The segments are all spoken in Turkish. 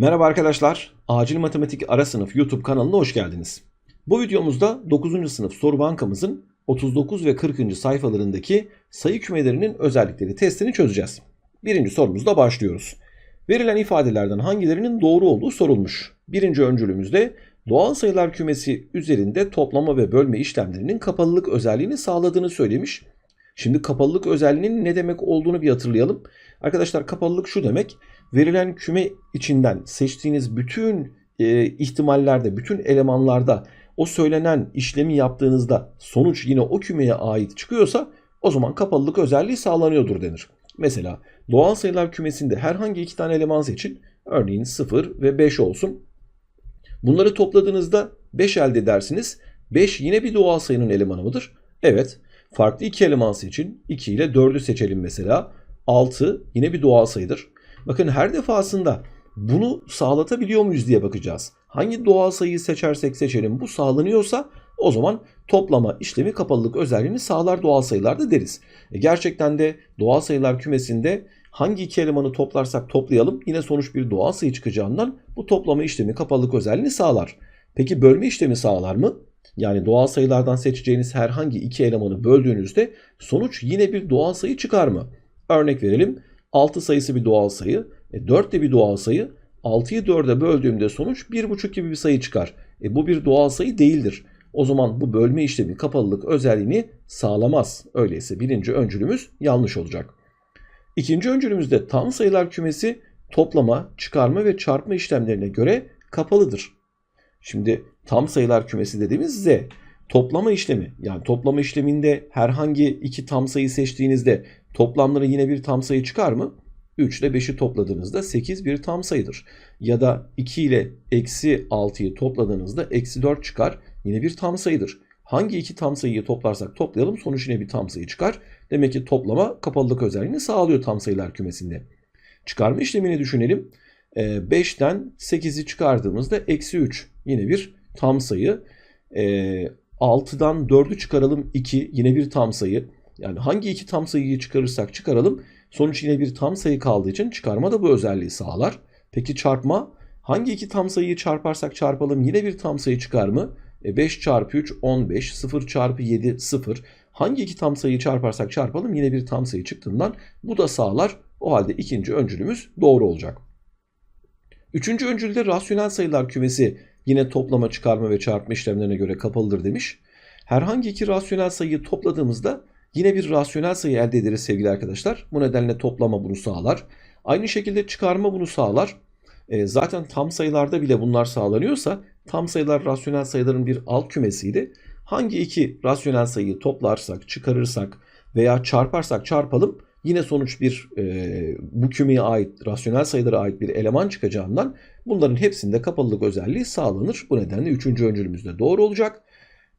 Merhaba arkadaşlar. Acil Matematik Ara Sınıf YouTube kanalına hoş geldiniz. Bu videomuzda 9. sınıf soru bankamızın 39 ve 40. sayfalarındaki sayı kümelerinin özellikleri testini çözeceğiz. Birinci sorumuzda başlıyoruz. Verilen ifadelerden hangilerinin doğru olduğu sorulmuş. Birinci öncülümüzde doğal sayılar kümesi üzerinde toplama ve bölme işlemlerinin kapalılık özelliğini sağladığını söylemiş. Şimdi kapalılık özelliğinin ne demek olduğunu bir hatırlayalım. Arkadaşlar kapalılık şu demek. Verilen küme içinden seçtiğiniz bütün e, ihtimallerde, bütün elemanlarda o söylenen işlemi yaptığınızda sonuç yine o kümeye ait çıkıyorsa o zaman kapalılık özelliği sağlanıyordur denir. Mesela doğal sayılar kümesinde herhangi iki tane eleman seçin. Örneğin 0 ve 5 olsun. Bunları topladığınızda 5 elde edersiniz. 5 yine bir doğal sayının elemanı mıdır? Evet. Farklı iki eleman seçin. 2 ile 4'ü seçelim mesela. 6 yine bir doğal sayıdır. Bakın her defasında bunu sağlatabiliyor muyuz diye bakacağız. Hangi doğal sayıyı seçersek seçelim bu sağlanıyorsa o zaman toplama işlemi kapalılık özelliğini sağlar doğal sayılarda deriz. E gerçekten de doğal sayılar kümesinde hangi iki elemanı toplarsak toplayalım yine sonuç bir doğal sayı çıkacağından bu toplama işlemi kapalılık özelliğini sağlar. Peki bölme işlemi sağlar mı? Yani doğal sayılardan seçeceğiniz herhangi iki elemanı böldüğünüzde sonuç yine bir doğal sayı çıkar mı? Örnek verelim 6 sayısı bir doğal sayı, e, 4 de bir doğal sayı. 6'yı 4'e böldüğümde sonuç 1,5 gibi bir sayı çıkar. E, bu bir doğal sayı değildir. O zaman bu bölme işlemi kapalılık özelliğini sağlamaz. Öyleyse birinci öncülümüz yanlış olacak. İkinci öncülümüzde tam sayılar kümesi toplama, çıkarma ve çarpma işlemlerine göre kapalıdır. Şimdi tam sayılar kümesi dediğimiz Z. Toplama işlemi yani toplama işleminde herhangi iki tam sayı seçtiğinizde toplamları yine bir tam sayı çıkar mı? 3 ile 5'i topladığınızda 8 bir tam sayıdır. Ya da 2 ile eksi 6'yı topladığınızda eksi 4 çıkar. Yine bir tam sayıdır. Hangi iki tam sayıyı toplarsak toplayalım sonuç yine bir tam sayı çıkar. Demek ki toplama kapalılık özelliğini sağlıyor tam sayılar kümesinde. Çıkarma işlemini düşünelim. 5'ten 8'i çıkardığımızda eksi 3 yine bir tam sayı. 6'dan 4'ü çıkaralım 2 yine bir tam sayı. Yani hangi iki tam sayıyı çıkarırsak çıkaralım sonuç yine bir tam sayı kaldığı için çıkarma da bu özelliği sağlar. Peki çarpma hangi iki tam sayıyı çarparsak çarpalım yine bir tam sayı çıkar mı? E 5 çarpı 3 15 0 çarpı 7 0. Hangi iki tam sayıyı çarparsak çarpalım yine bir tam sayı çıktığından bu da sağlar. O halde ikinci öncülümüz doğru olacak. Üçüncü öncülde rasyonel sayılar kümesi yine toplama, çıkarma ve çarpma işlemlerine göre kapalıdır demiş. Herhangi iki rasyonel sayıyı topladığımızda yine bir rasyonel sayı elde ederiz sevgili arkadaşlar. Bu nedenle toplama bunu sağlar. Aynı şekilde çıkarma bunu sağlar. E, zaten tam sayılarda bile bunlar sağlanıyorsa tam sayılar rasyonel sayıların bir alt kümesiydi. Hangi iki rasyonel sayıyı toplarsak, çıkarırsak veya çarparsak çarpalım yine sonuç bir e, bu kümeye ait, rasyonel sayılara ait bir eleman çıkacağından bunların hepsinde kapalılık özelliği sağlanır. Bu nedenle üçüncü öncülümüzde doğru olacak.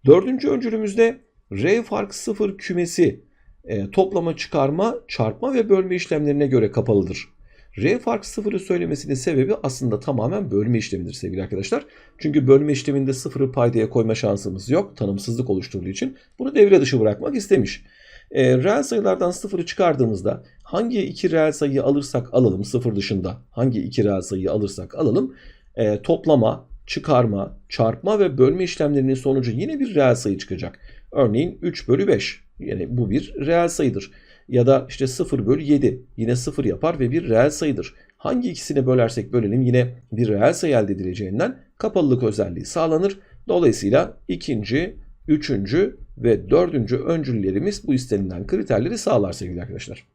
Dördüncü öncülümüzde R fark sıfır kümesi e, toplama, çıkarma, çarpma ve bölme işlemlerine göre kapalıdır. R fark sıfırı söylemesinin sebebi aslında tamamen bölme işlemidir sevgili arkadaşlar. Çünkü bölme işleminde sıfırı paydaya koyma şansımız yok. Tanımsızlık oluşturduğu için bunu devre dışı bırakmak istemiş. E, reel sayılardan sıfırı çıkardığımızda hangi iki reel sayıyı alırsak alalım sıfır dışında hangi iki reel sayıyı alırsak alalım e, toplama, çıkarma, çarpma ve bölme işlemlerinin sonucu yine bir reel sayı çıkacak. Örneğin 3 bölü 5 yani bu bir reel sayıdır. Ya da işte 0 bölü 7 yine 0 yapar ve bir reel sayıdır. Hangi ikisini bölersek bölelim yine bir reel sayı elde edileceğinden kapalılık özelliği sağlanır. Dolayısıyla ikinci, üçüncü ve dördüncü öncüllerimiz bu istenilen kriterleri sağlar sevgili arkadaşlar.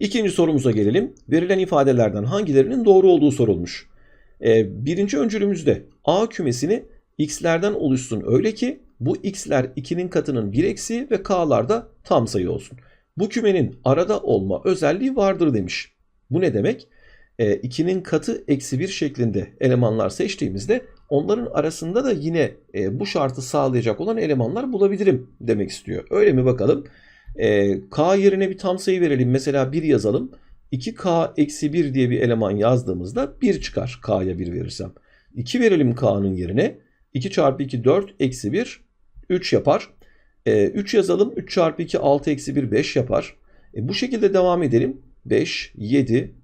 İkinci sorumuza gelelim. Verilen ifadelerden hangilerinin doğru olduğu sorulmuş. Ee, birinci öncülümüzde A kümesini x'lerden oluşsun öyle ki bu x'ler 2'nin katının 1 eksi ve k'lar da tam sayı olsun. Bu kümenin arada olma özelliği vardır demiş. Bu ne demek? 2'nin e, katı eksi 1 şeklinde elemanlar seçtiğimizde onların arasında da yine e, bu şartı sağlayacak olan elemanlar bulabilirim demek istiyor. Öyle mi bakalım? E, k yerine bir tam sayı verelim. Mesela 1 yazalım. 2k eksi 1 diye bir eleman yazdığımızda 1 çıkar k'ya 1 verirsem. 2 verelim k'nın yerine. 2 çarpı 2 4 eksi 1 3 yapar. E, 3 yazalım. 3 çarpı 2 6 eksi 1 5 yapar. E, bu şekilde devam edelim. 5, 7,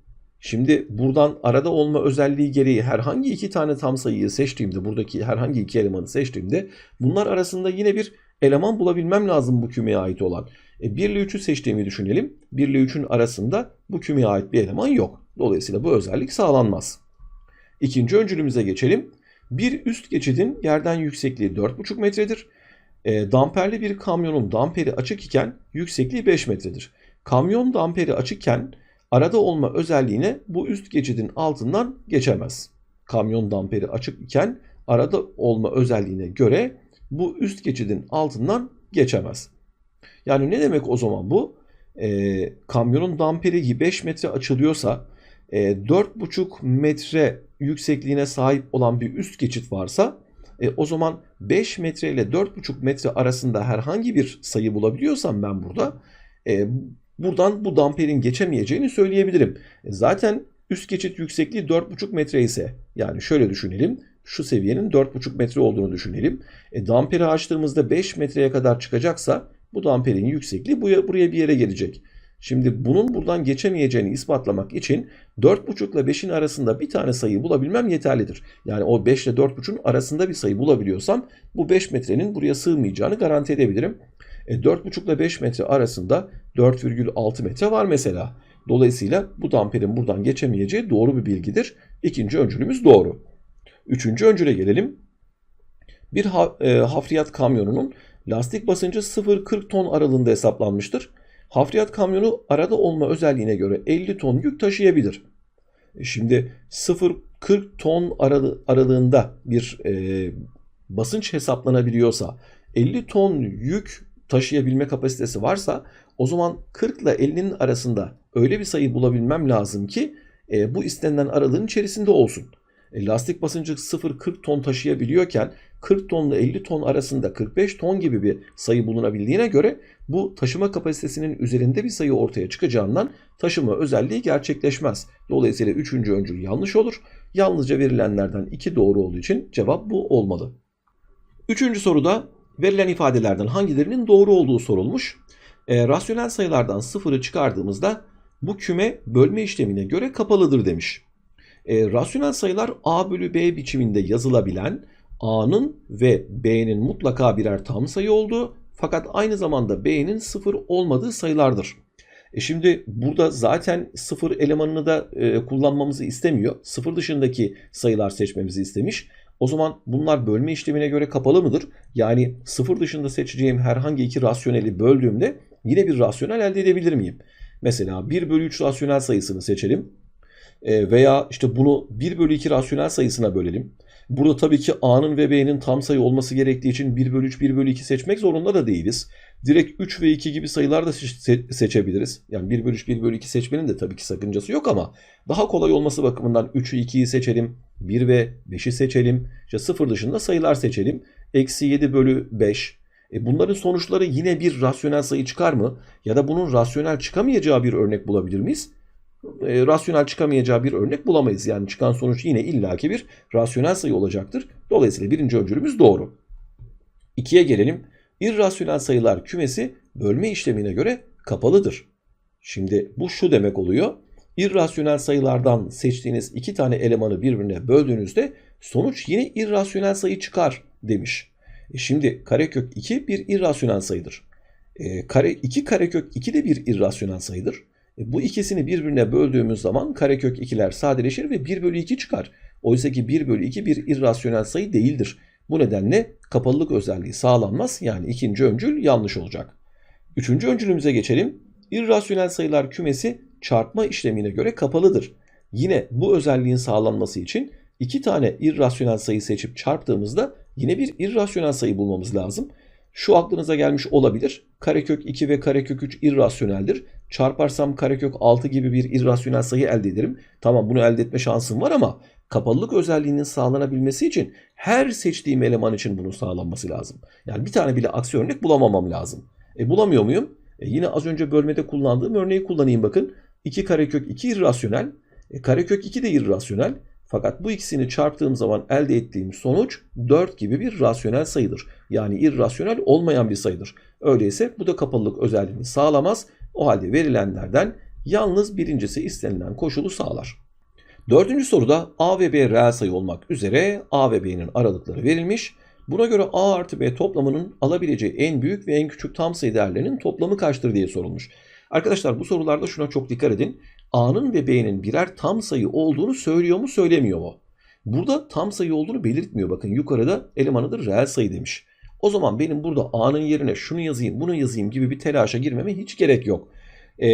Şimdi buradan arada olma özelliği gereği herhangi iki tane tam sayıyı seçtiğimde, buradaki herhangi iki elemanı seçtiğimde bunlar arasında yine bir eleman bulabilmem lazım bu kümeye ait olan. E, 1 ile 3'ü seçtiğimi düşünelim. 1 ile 3'ün arasında bu kümeye ait bir eleman yok. Dolayısıyla bu özellik sağlanmaz. İkinci öncülümüze geçelim. Bir üst geçidin yerden yüksekliği 4,5 metredir. E, damperli bir kamyonun damperi açık iken yüksekliği 5 metredir. Kamyon damperi açıkken arada olma özelliğine bu üst geçidin altından geçemez. Kamyon damperi açık iken arada olma özelliğine göre bu üst geçidin altından geçemez. Yani ne demek o zaman bu? E, kamyonun damperi 5 metre açılıyorsa e, 4,5 metre yüksekliğine sahip olan bir üst geçit varsa e, o zaman 5 metre ile 4,5 metre arasında herhangi bir sayı bulabiliyorsam ben burada e, buradan bu damperin geçemeyeceğini söyleyebilirim. E, zaten üst geçit yüksekliği 4,5 metre ise yani şöyle düşünelim şu seviyenin 4,5 metre olduğunu düşünelim. E, damperi açtığımızda 5 metreye kadar çıkacaksa bu damperin yüksekliği buraya, buraya bir yere gelecek. Şimdi bunun buradan geçemeyeceğini ispatlamak için 4,5 ile 5'in arasında bir tane sayı bulabilmem yeterlidir. Yani o 5 ile 4,5'un arasında bir sayı bulabiliyorsam bu 5 metrenin buraya sığmayacağını garanti edebilirim. E, 4,5 ile 5 metre arasında 4,6 metre var mesela. Dolayısıyla bu damperin buradan geçemeyeceği doğru bir bilgidir. İkinci öncülümüz doğru. Üçüncü öncüle gelelim. Bir ha, e, hafriyat kamyonunun lastik basıncı 0-40 ton aralığında hesaplanmıştır. Hafriyat kamyonu arada olma özelliğine göre 50 ton yük taşıyabilir. E, şimdi 0-40 ton aralığında bir e, basınç hesaplanabiliyorsa 50 ton yük taşıyabilme kapasitesi varsa o zaman 40 ile 50'nin arasında öyle bir sayı bulabilmem lazım ki e, bu istenilen aralığın içerisinde olsun. E, lastik basıncı 0-40 ton taşıyabiliyorken 40 tonla 50 ton arasında 45 ton gibi bir sayı bulunabildiğine göre bu taşıma kapasitesinin üzerinde bir sayı ortaya çıkacağından taşıma özelliği gerçekleşmez. Dolayısıyla 3. öncül yanlış olur. Yalnızca verilenlerden 2 doğru olduğu için cevap bu olmalı. Üçüncü soruda verilen ifadelerden hangilerinin doğru olduğu sorulmuş. E, rasyonel sayılardan sıfırı çıkardığımızda bu küme bölme işlemine göre kapalıdır demiş. E, rasyonel sayılar a bölü b biçiminde yazılabilen a'nın ve b'nin mutlaka birer tam sayı olduğu fakat aynı zamanda b'nin sıfır olmadığı sayılardır. E şimdi burada zaten sıfır elemanını da e, kullanmamızı istemiyor. Sıfır dışındaki sayılar seçmemizi istemiş. O zaman bunlar bölme işlemine göre kapalı mıdır? Yani sıfır dışında seçeceğim herhangi iki rasyoneli böldüğümde yine bir rasyonel elde edebilir miyim? Mesela 1 bölü 3 rasyonel sayısını seçelim. E, veya işte bunu 1 bölü 2 rasyonel sayısına bölelim. Burada tabii ki A'nın ve B'nin tam sayı olması gerektiği için 1 bölü 3, 1 bölü 2 seçmek zorunda da değiliz. Direkt 3 ve 2 gibi sayılar da seçebiliriz. Yani 1 bölü 3, 1 bölü 2 seçmenin de tabii ki sakıncası yok ama daha kolay olması bakımından 3'ü 2'yi seçelim. 1 ve 5'i seçelim. İşte 0 dışında sayılar seçelim. Eksi 7 bölü 5. E bunların sonuçları yine bir rasyonel sayı çıkar mı? Ya da bunun rasyonel çıkamayacağı bir örnek bulabilir miyiz? E, rasyonel çıkamayacağı bir örnek bulamayız. Yani çıkan sonuç yine illaki bir rasyonel sayı olacaktır. Dolayısıyla birinci öncülümüz doğru. İkiye gelelim. İrrasyonel sayılar kümesi bölme işlemine göre kapalıdır. Şimdi bu şu demek oluyor. İrrasyonel sayılardan seçtiğiniz iki tane elemanı birbirine böldüğünüzde sonuç yine irrasyonel sayı çıkar demiş. E şimdi karekök 2 bir irrasyonel sayıdır. E, kare, 2 karekök 2 de bir irrasyonel sayıdır. E, bu ikisini birbirine böldüğümüz zaman karekök 2'ler sadeleşir ve 1 bölü 2 çıkar. Oysa ki 1 bölü 2 bir irrasyonel sayı değildir. Bu nedenle kapalılık özelliği sağlanmaz. Yani ikinci öncül yanlış olacak. Üçüncü öncülümüze geçelim. İrrasyonel sayılar kümesi çarpma işlemine göre kapalıdır. Yine bu özelliğin sağlanması için iki tane irrasyonel sayı seçip çarptığımızda yine bir irrasyonel sayı bulmamız lazım. Şu aklınıza gelmiş olabilir. Karekök 2 ve karekök 3 irrasyoneldir. Çarparsam karekök 6 gibi bir irrasyonel sayı elde ederim. Tamam bunu elde etme şansım var ama kapalılık özelliğinin sağlanabilmesi için her seçtiğim eleman için bunun sağlanması lazım. Yani bir tane bile aksi örnek bulamamam lazım. E bulamıyor muyum? E yine az önce bölmede kullandığım örneği kullanayım bakın. 2 karekök 2 irrasyonel. E karekök 2 de irrasyonel. Fakat bu ikisini çarptığım zaman elde ettiğim sonuç 4 gibi bir rasyonel sayıdır. Yani irrasyonel olmayan bir sayıdır. Öyleyse bu da kapalılık özelliğini sağlamaz. O halde verilenlerden yalnız birincisi istenilen koşulu sağlar. Dördüncü soruda A ve B reel sayı olmak üzere A ve B'nin aralıkları verilmiş. Buna göre A artı B toplamının alabileceği en büyük ve en küçük tam sayı değerlerinin toplamı kaçtır diye sorulmuş. Arkadaşlar bu sorularda şuna çok dikkat edin. A'nın ve B'nin birer tam sayı olduğunu söylüyor mu söylemiyor mu? Burada tam sayı olduğunu belirtmiyor. Bakın yukarıda elemanıdır reel sayı demiş. O zaman benim burada A'nın yerine şunu yazayım bunu yazayım gibi bir telaşa girmeme hiç gerek yok. Ee,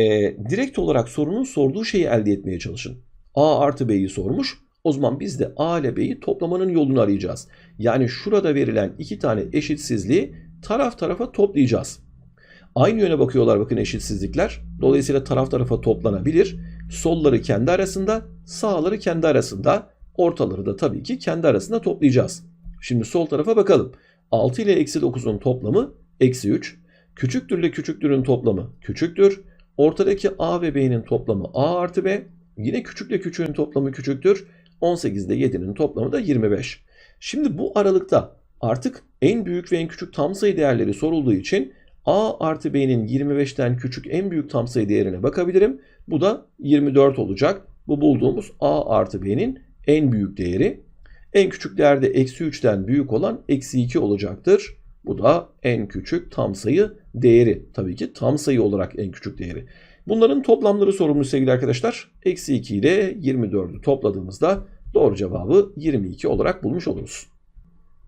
direkt olarak sorunun sorduğu şeyi elde etmeye çalışın. A artı B'yi sormuş. O zaman biz de A ile B'yi toplamanın yolunu arayacağız. Yani şurada verilen iki tane eşitsizliği taraf tarafa toplayacağız. Aynı yöne bakıyorlar bakın eşitsizlikler. Dolayısıyla taraf tarafa toplanabilir. Solları kendi arasında, sağları kendi arasında, ortaları da tabii ki kendi arasında toplayacağız. Şimdi sol tarafa bakalım. 6 ile eksi 9'un toplamı eksi 3. Küçüktür ile küçüktürün toplamı küçüktür. Ortadaki A ve B'nin toplamı A artı B. Yine küçükle küçüğün toplamı küçüktür. 18 ile 7'nin toplamı da 25. Şimdi bu aralıkta artık en büyük ve en küçük tam sayı değerleri sorulduğu için A artı B'nin 25'ten küçük en büyük tam sayı değerine bakabilirim. Bu da 24 olacak. Bu bulduğumuz A artı B'nin en büyük değeri. En küçük değerde eksi 3'ten büyük olan eksi 2 olacaktır. Bu da en küçük tam sayı değeri. Tabii ki tam sayı olarak en küçük değeri. Bunların toplamları sorulmuş sevgili arkadaşlar. Eksi 2 ile 24'ü topladığımızda doğru cevabı 22 olarak bulmuş oluruz.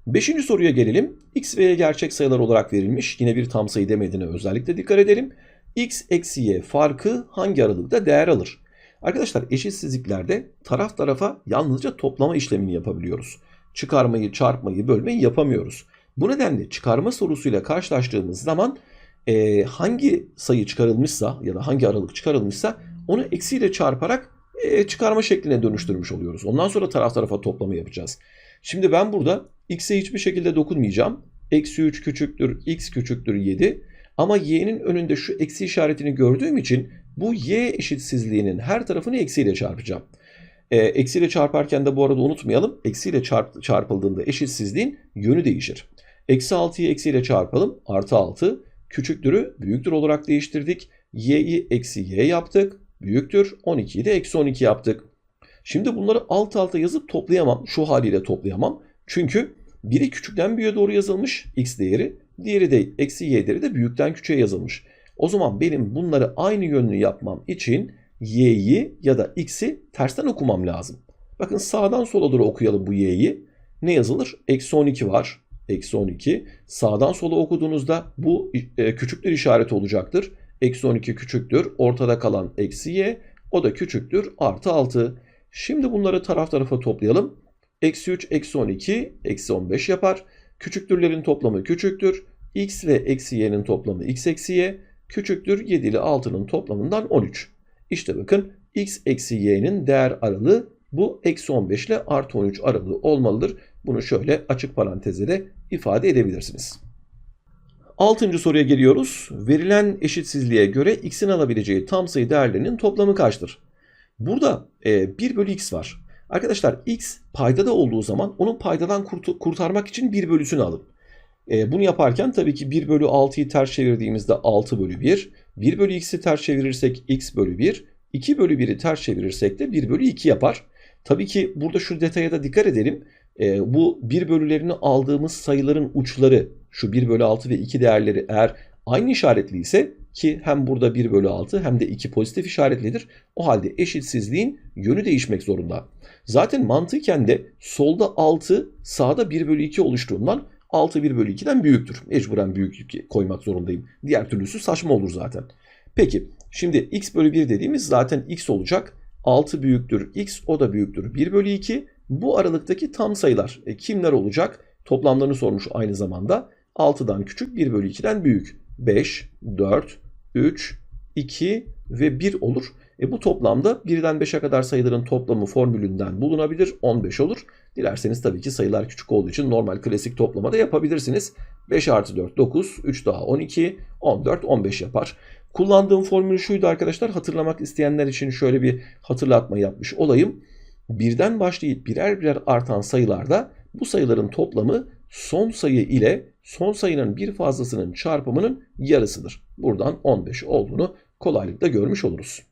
Beşinci soruya gelelim. X ve Y gerçek sayılar olarak verilmiş. Yine bir tam sayı demediğine özellikle dikkat edelim. X eksi Y farkı hangi aralıkta değer alır? Arkadaşlar eşitsizliklerde taraf tarafa yalnızca toplama işlemini yapabiliyoruz. Çıkarmayı, çarpmayı, bölmeyi yapamıyoruz. Bu nedenle çıkarma sorusuyla karşılaştığımız zaman e, hangi sayı çıkarılmışsa ya da hangi aralık çıkarılmışsa onu eksiyle çarparak e, çıkarma şekline dönüştürmüş oluyoruz. Ondan sonra taraf tarafa toplama yapacağız. Şimdi ben burada x'e hiçbir şekilde dokunmayacağım. Eksi 3 küçüktür, x küçüktür 7. Ama y'nin önünde şu eksi işaretini gördüğüm için bu y eşitsizliğinin her tarafını eksiyle çarpacağım. E, eksiyle çarparken de bu arada unutmayalım. Eksiyle çarp, çarpıldığında eşitsizliğin yönü değişir. Eksi 6'yı eksiyle çarpalım. Artı 6 küçüktürü büyüktür olarak değiştirdik. y'yi eksi y yaptık. Büyüktür. 12'yi de eksi 12 yaptık. Şimdi bunları alt alta yazıp toplayamam. Şu haliyle toplayamam. Çünkü biri küçükten büyüğe doğru yazılmış x değeri. Diğeri de eksi y değeri de büyükten küçüğe yazılmış. O zaman benim bunları aynı yönlü yapmam için y'yi ya da x'i tersten okumam lazım. Bakın sağdan sola doğru okuyalım bu y'yi. Ne yazılır? Eksi 12 var. Eksi 12. Sağdan sola okuduğunuzda bu e, küçüktür işareti olacaktır. Eksi 12 küçüktür. Ortada kalan eksi y. O da küçüktür. Artı 6. Şimdi bunları taraf tarafa toplayalım. Eksi 3, eksi 12, eksi 15 yapar. Küçüktürlerin toplamı küçüktür. x ve eksi y'nin toplamı x eksi y. Küçüktür 7 ile 6'nın toplamından 13. İşte bakın x eksi y'nin değer aralığı bu eksi 15 ile artı 13 aralığı olmalıdır. Bunu şöyle açık parantezle de ifade edebilirsiniz. Altıncı soruya geliyoruz. Verilen eşitsizliğe göre x'in alabileceği tam sayı değerlerinin toplamı kaçtır? Burada e, 1 bölü x var. Arkadaşlar x paydada olduğu zaman onun paydadan kurt kurtarmak için 1 bölüsünü alın. E, bunu yaparken tabii ki 1 bölü 6'yı ters çevirdiğimizde 6 bölü 1. 1 bölü x'i ters çevirirsek x bölü 1. 2 bölü 1'i ters çevirirsek de 1 bölü 2 yapar. Tabii ki burada şu detaya da dikkat edelim. E, bu 1 bölülerini aldığımız sayıların uçları şu 1 bölü 6 ve 2 değerleri eğer aynı işaretli ise ki hem burada 1 bölü 6 hem de 2 pozitif işaretlidir. O halde eşitsizliğin yönü değişmek zorunda. Zaten mantıken de solda 6 sağda 1 bölü 2 oluştuğundan 6 1 bölü 2'den büyüktür. Mecburen büyük koymak zorundayım. Diğer türlüsü saçma olur zaten. Peki şimdi x bölü 1 dediğimiz zaten x olacak. 6 büyüktür x o da büyüktür 1 bölü 2. Bu aralıktaki tam sayılar e, kimler olacak? Toplamlarını sormuş aynı zamanda. 6'dan küçük 1 bölü 2'den büyük. 5, 4, 3, 2 ve 1 olur. E bu toplamda 1'den 5'e kadar sayıların toplamı formülünden bulunabilir. 15 olur. Dilerseniz tabii ki sayılar küçük olduğu için normal klasik toplama da yapabilirsiniz. 5 artı 4 9, 3 daha 12, 14, 15 yapar. Kullandığım formül şuydu arkadaşlar. Hatırlamak isteyenler için şöyle bir hatırlatma yapmış olayım. Birden başlayıp birer birer artan sayılarda bu sayıların toplamı son sayı ile son sayının bir fazlasının çarpımının yarısıdır. Buradan 15 olduğunu kolaylıkla görmüş oluruz.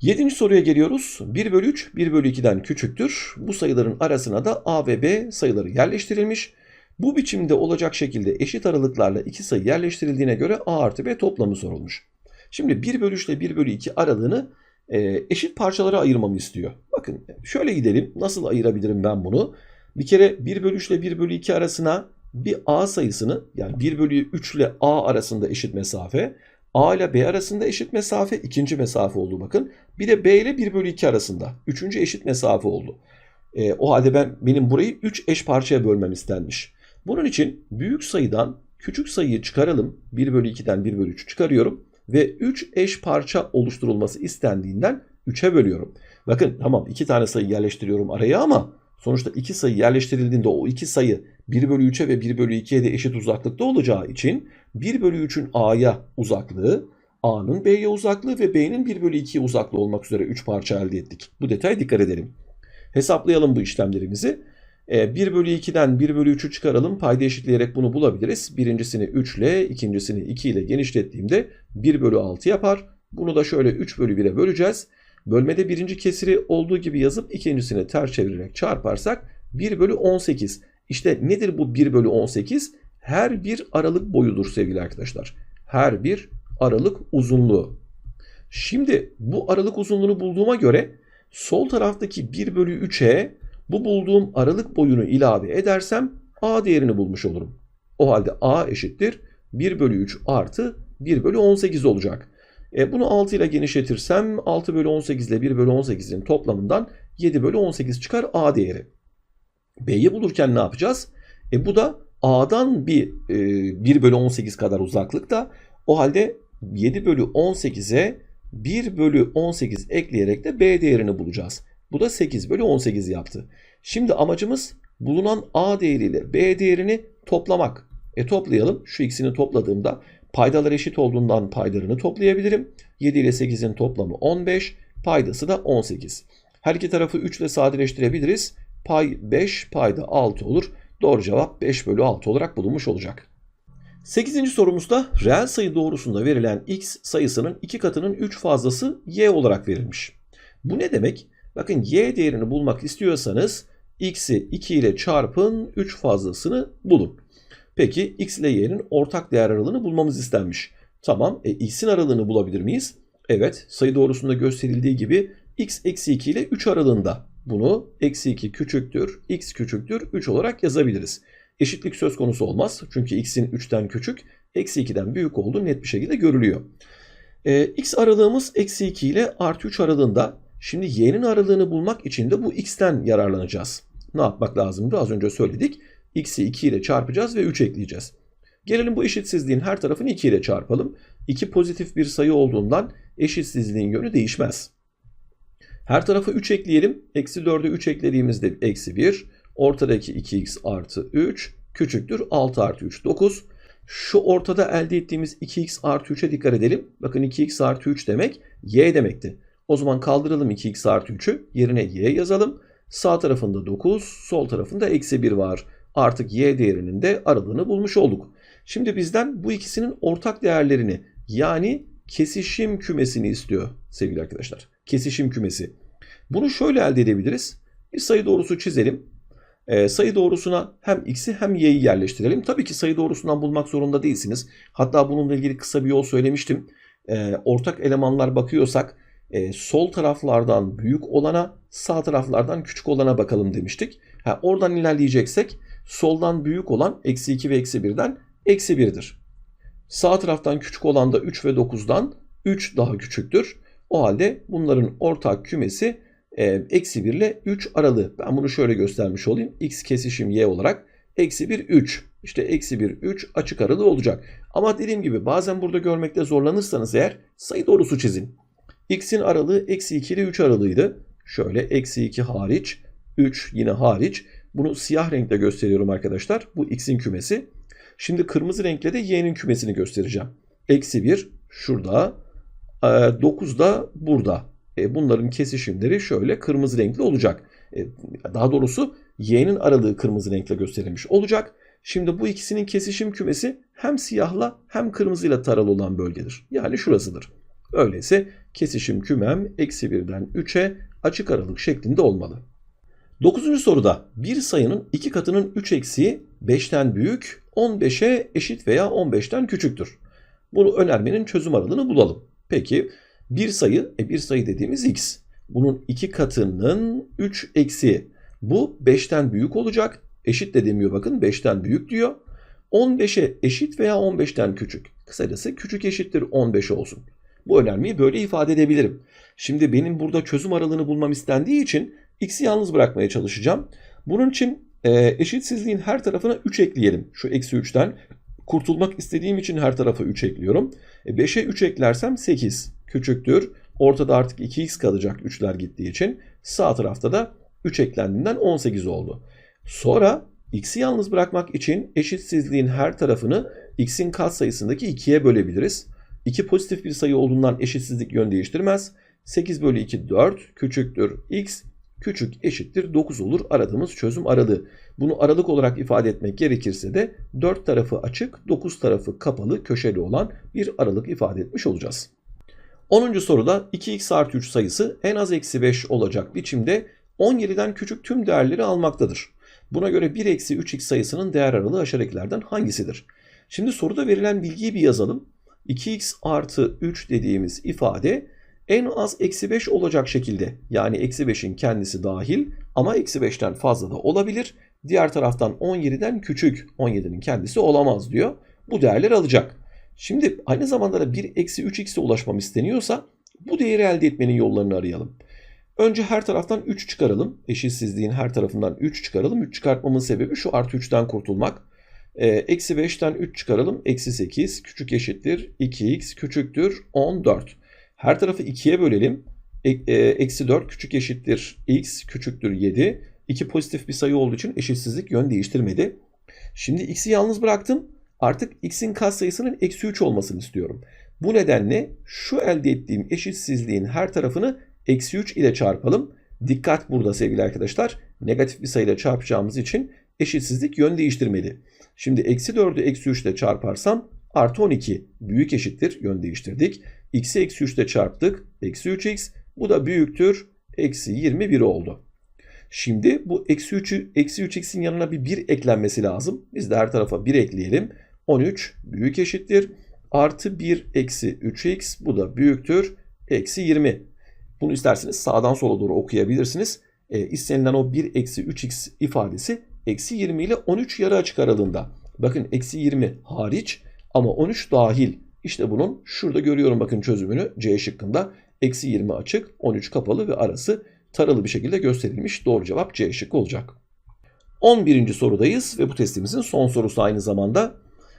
Yedinci soruya geliyoruz. 1 bölü 3 1 bölü 2'den küçüktür. Bu sayıların arasına da A ve B sayıları yerleştirilmiş. Bu biçimde olacak şekilde eşit aralıklarla iki sayı yerleştirildiğine göre A artı B toplamı sorulmuş. Şimdi 1 bölü 3 ile 1 bölü 2 aralığını e, eşit parçalara ayırmamı istiyor. Bakın şöyle gidelim. Nasıl ayırabilirim ben bunu? Bir kere 1 bölü 3 ile 1 bölü 2 arasına bir A sayısını yani 1 bölü 3 ile A arasında eşit mesafe. A ile B arasında eşit mesafe ikinci mesafe oldu bakın. Bir de B ile 1 bölü 2 arasında üçüncü eşit mesafe oldu. E, o halde ben benim burayı 3 eş parçaya bölmem istenmiş. Bunun için büyük sayıdan küçük sayıyı çıkaralım. 1 bölü 2'den 1 bölü 3'ü çıkarıyorum. Ve 3 eş parça oluşturulması istendiğinden 3'e bölüyorum. Bakın tamam 2 tane sayı yerleştiriyorum araya ama sonuçta 2 sayı yerleştirildiğinde o 2 sayı 1 bölü 3'e ve 1 bölü 2'ye de eşit uzaklıkta olacağı için 1 bölü 3'ün A'ya uzaklığı, A'nın B'ye uzaklığı ve B'nin 1 bölü 2'ye uzaklığı olmak üzere 3 parça elde ettik. Bu detaya dikkat edelim. Hesaplayalım bu işlemlerimizi. 1 bölü 2'den 1 bölü 3'ü çıkaralım. Payda eşitleyerek bunu bulabiliriz. Birincisini 3 ile, ikincisini 2 ile genişlettiğimde 1 bölü 6 yapar. Bunu da şöyle 3 bölü 1'e böleceğiz. Bölmede birinci kesiri olduğu gibi yazıp ikincisini ters çevirerek çarparsak 1 bölü 18. İşte nedir bu 1 bölü 18? Her bir aralık boyudur sevgili arkadaşlar. Her bir aralık uzunluğu. Şimdi bu aralık uzunluğunu bulduğuma göre sol taraftaki 1 bölü 3'e bu bulduğum aralık boyunu ilave edersem A değerini bulmuş olurum. O halde A eşittir 1 bölü 3 artı 1 bölü 18 olacak. E bunu 6 ile genişletirsem 6 bölü 18 ile 1 bölü 18'in toplamından 7 bölü 18 çıkar A değeri. B'yi bulurken ne yapacağız? E bu da A'dan bir e, 1 bölü 18 kadar uzaklıkta. O halde 7 bölü 18'e 1 bölü 18 ekleyerek de B değerini bulacağız. Bu da 8 bölü 18 yaptı. Şimdi amacımız bulunan A değeriyle B değerini toplamak. E toplayalım. Şu ikisini topladığımda paydalar eşit olduğundan paylarını toplayabilirim. 7 ile 8'in toplamı 15, paydası da 18. Her iki tarafı 3 ile sadeleştirebiliriz. Pay 5, payda 6 olur. Doğru cevap 5 bölü 6 olarak bulunmuş olacak. 8. sorumuzda reel sayı doğrusunda verilen x sayısının 2 katının 3 fazlası y olarak verilmiş. Bu ne demek? Bakın y değerini bulmak istiyorsanız x'i 2 ile çarpın 3 fazlasını bulun. Peki x ile y'nin ortak değer aralığını bulmamız istenmiş. Tamam e, x'in aralığını bulabilir miyiz? Evet sayı doğrusunda gösterildiği gibi x eksi 2 ile 3 aralığında. Bunu eksi 2 küçüktür, x küçüktür 3 olarak yazabiliriz. Eşitlik söz konusu olmaz. Çünkü x'in 3'ten küçük, eksi 2'den büyük olduğu net bir şekilde görülüyor. E, x aralığımız eksi 2 ile artı 3 aralığında. Şimdi y'nin aralığını bulmak için de bu x'ten yararlanacağız. Ne yapmak lazımdı? Az önce söyledik. X'i 2 ile çarpacağız ve 3 ekleyeceğiz. Gelelim bu eşitsizliğin her tarafını 2 ile çarpalım. 2 pozitif bir sayı olduğundan eşitsizliğin yönü değişmez. Her tarafa 3 ekleyelim. Eksi 4'e 3 eklediğimizde eksi 1. Ortadaki 2x artı 3 küçüktür 6 artı 3 9. Şu ortada elde ettiğimiz 2x artı 3'e dikkat edelim. Bakın 2x artı 3 demek y demekti. O zaman kaldıralım 2x artı 3'ü yerine y yazalım. Sağ tarafında 9 sol tarafında eksi 1 var. Artık y değerinin de aralığını bulmuş olduk. Şimdi bizden bu ikisinin ortak değerlerini yani kesişim kümesini istiyor sevgili arkadaşlar. Kesişim kümesi. Bunu şöyle elde edebiliriz. Bir sayı doğrusu çizelim. E, sayı doğrusuna hem x'i hem y'yi yerleştirelim. Tabii ki sayı doğrusundan bulmak zorunda değilsiniz. Hatta bununla ilgili kısa bir yol söylemiştim. E, ortak elemanlar bakıyorsak e, sol taraflardan büyük olana sağ taraflardan küçük olana bakalım demiştik. Ha, oradan ilerleyeceksek soldan büyük olan eksi 2 ve eksi 1'den eksi 1'dir. Sağ taraftan küçük olan da 3 ve 9'dan 3 daha küçüktür. O halde bunların ortak kümesi e, eksi 1 ile 3 aralığı. Ben bunu şöyle göstermiş olayım. x kesişim y olarak eksi 1 3. İşte eksi 1 3 açık aralığı olacak. Ama dediğim gibi bazen burada görmekte zorlanırsanız eğer sayı doğrusu çizin. x'in aralığı eksi 2 ile 3 aralığıydı. Şöyle eksi 2 hariç 3 yine hariç. Bunu siyah renkle gösteriyorum arkadaşlar. Bu x'in kümesi. Şimdi kırmızı renkle de y'nin kümesini göstereceğim. Eksi 1 şurada. 9 da burada. E, bunların kesişimleri şöyle kırmızı renkli olacak. E, daha doğrusu y'nin aralığı kırmızı renkle gösterilmiş olacak. Şimdi bu ikisinin kesişim kümesi hem siyahla hem kırmızıyla taralı olan bölgedir. Yani şurasıdır. Öyleyse kesişim kümem eksi 1'den 3'e açık aralık şeklinde olmalı. Dokuzuncu soruda bir sayının iki katının 3 eksiği 5'ten büyük 15'e eşit veya 15'ten küçüktür. Bunu önermenin çözüm aralığını bulalım. Peki bir sayı, e bir sayı dediğimiz x. Bunun iki katının 3 eksiği. Bu 5'ten büyük olacak. Eşit de demiyor bakın 5'ten büyük diyor. 15'e eşit veya 15'ten küçük. Kısacası küçük eşittir 15 olsun. Bu önermeyi böyle ifade edebilirim. Şimdi benim burada çözüm aralığını bulmam istendiği için x'i yalnız bırakmaya çalışacağım. Bunun için e, eşitsizliğin her tarafına 3 ekleyelim. Şu eksi 3'ten kurtulmak istediğim için her tarafa 3 ekliyorum. E, 5'e 3 eklersem 8 küçüktür. Ortada artık 2x kalacak 3'ler gittiği için. Sağ tarafta da 3 eklendiğinden 18 oldu. Sonra x'i yalnız bırakmak için eşitsizliğin her tarafını x'in katsayısındaki 2'ye bölebiliriz. 2 pozitif bir sayı olduğundan eşitsizlik yön değiştirmez. 8 bölü 2 4 küçüktür x küçük eşittir 9 olur aradığımız çözüm aralığı. Bunu aralık olarak ifade etmek gerekirse de 4 tarafı açık 9 tarafı kapalı köşeli olan bir aralık ifade etmiş olacağız. 10. soruda 2x artı 3 sayısı en az eksi 5 olacak biçimde 17'den küçük tüm değerleri almaktadır. Buna göre 1 eksi 3x sayısının değer aralığı aşağıdakilerden hangisidir? Şimdi soruda verilen bilgiyi bir yazalım. 2x artı 3 dediğimiz ifade en az eksi 5 olacak şekilde yani eksi 5'in kendisi dahil ama eksi 5'ten fazla da olabilir. Diğer taraftan 17'den küçük 17'nin kendisi olamaz diyor. Bu değerler alacak. Şimdi aynı zamanda da 1 eksi 3x'e ulaşmam isteniyorsa bu değeri elde etmenin yollarını arayalım. Önce her taraftan 3 çıkaralım. Eşitsizliğin her tarafından 3 çıkaralım. 3 çıkartmamın sebebi şu artı 3'ten kurtulmak. Ee, eksi 5'ten 3 çıkaralım. Eksi 8 küçük eşittir. 2x küçüktür 14. Her tarafı 2'ye bölelim. E, e, eksi 4 küçük eşittir x küçüktür 7. 2 pozitif bir sayı olduğu için eşitsizlik yön değiştirmedi. Şimdi x'i yalnız bıraktım. Artık x'in katsayısının eksi 3 olmasını istiyorum. Bu nedenle şu elde ettiğim eşitsizliğin her tarafını eksi 3 ile çarpalım. Dikkat burada sevgili arkadaşlar. Negatif bir sayıyla çarpacağımız için eşitsizlik yön değiştirmeli. Şimdi eksi 4'ü eksi 3 ile çarparsam artı 12 büyük eşittir yön değiştirdik. X'i eksi 3 ile çarptık. Eksi 3x bu da büyüktür. Eksi 21 oldu. Şimdi bu eksi 3'ü eksi 3x'in yanına bir 1 eklenmesi lazım. Biz de her tarafa 1 ekleyelim. 13 büyük eşittir. Artı 1 eksi 3x bu da büyüktür. Eksi 20. Bunu isterseniz sağdan sola doğru okuyabilirsiniz. E, istenilen o 1 eksi 3x ifadesi eksi 20 ile 13 yarı açık aralığında. Bakın eksi 20 hariç ama 13 dahil. İşte bunun şurada görüyorum bakın çözümünü C şıkkında. Eksi 20 açık, 13 kapalı ve arası taralı bir şekilde gösterilmiş. Doğru cevap C şıkkı olacak. 11. sorudayız ve bu testimizin son sorusu aynı zamanda.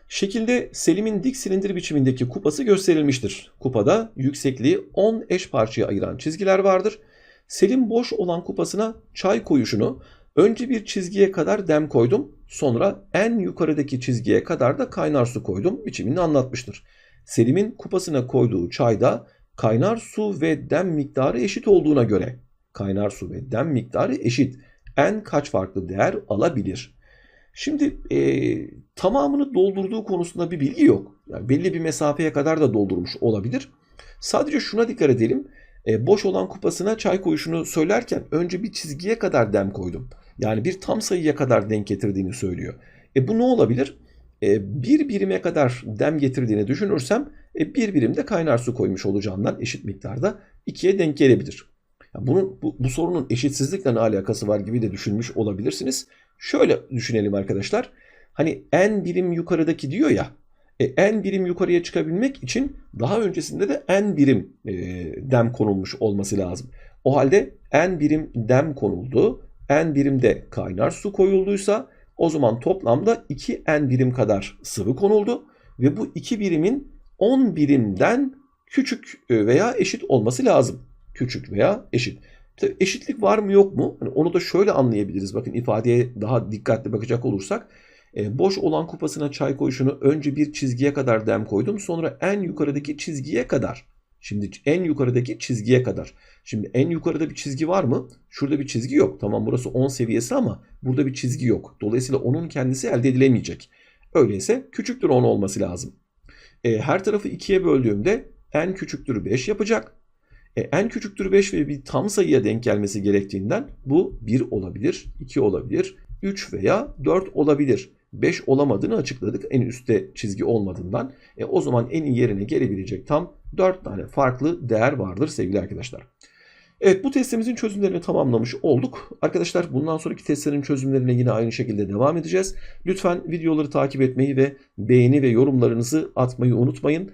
Şekilde Selim'in dik silindir biçimindeki kupası gösterilmiştir. Kupada yüksekliği 10 eş parçaya ayıran çizgiler vardır. Selim boş olan kupasına çay koyuşunu önce bir çizgiye kadar dem koydum. Sonra en yukarıdaki çizgiye kadar da kaynar su koydum biçimini anlatmıştır. Selim'in kupasına koyduğu çayda kaynar su ve dem miktarı eşit olduğuna göre kaynar su ve dem miktarı eşit. En kaç farklı değer alabilir? Şimdi e, tamamını doldurduğu konusunda bir bilgi yok. Yani belli bir mesafeye kadar da doldurmuş olabilir. Sadece şuna dikkat edelim. E, boş olan kupasına çay koyuşunu söylerken önce bir çizgiye kadar dem koydum. Yani bir tam sayıya kadar denk getirdiğini söylüyor. E bu ne olabilir? E, bir birime kadar dem getirdiğini düşünürsem e, bir birimde kaynar su koymuş olacağından eşit miktarda ikiye denk gelebilir. Bunun bu, bu sorunun eşitsizlikle ne alakası var gibi de düşünmüş olabilirsiniz. Şöyle düşünelim arkadaşlar. Hani en birim yukarıdaki diyor ya. E, en birim yukarıya çıkabilmek için daha öncesinde de en birim e, dem konulmuş olması lazım. O halde en birim dem konuldu. En birimde kaynar su koyulduysa o zaman toplamda 2 en birim kadar sıvı konuldu. Ve bu 2 birimin 10 birimden küçük e, veya eşit olması lazım. Küçük veya eşit. Tabii eşitlik var mı yok mu? Hani onu da şöyle anlayabiliriz. Bakın ifadeye daha dikkatli bakacak olursak. E, boş olan kupasına çay koyuşunu önce bir çizgiye kadar dem koydum. Sonra en yukarıdaki çizgiye kadar. Şimdi en yukarıdaki çizgiye kadar. Şimdi en yukarıda bir çizgi var mı? Şurada bir çizgi yok. Tamam burası 10 seviyesi ama burada bir çizgi yok. Dolayısıyla onun kendisi elde edilemeyecek. Öyleyse küçüktür 10 olması lazım. E, her tarafı 2'ye böldüğümde en küçüktür 5 yapacak. E, en küçüktür 5 ve bir tam sayıya denk gelmesi gerektiğinden bu 1 olabilir, 2 olabilir, 3 veya 4 olabilir. 5 olamadığını açıkladık en üstte çizgi olmadığından. E, o zaman en yerine gelebilecek tam 4 tane farklı değer vardır sevgili arkadaşlar. Evet bu testimizin çözümlerini tamamlamış olduk. Arkadaşlar bundan sonraki testlerin çözümlerine yine aynı şekilde devam edeceğiz. Lütfen videoları takip etmeyi ve beğeni ve yorumlarınızı atmayı unutmayın.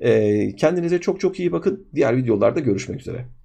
Ee, kendinize çok çok iyi bakın. Diğer videolarda görüşmek üzere.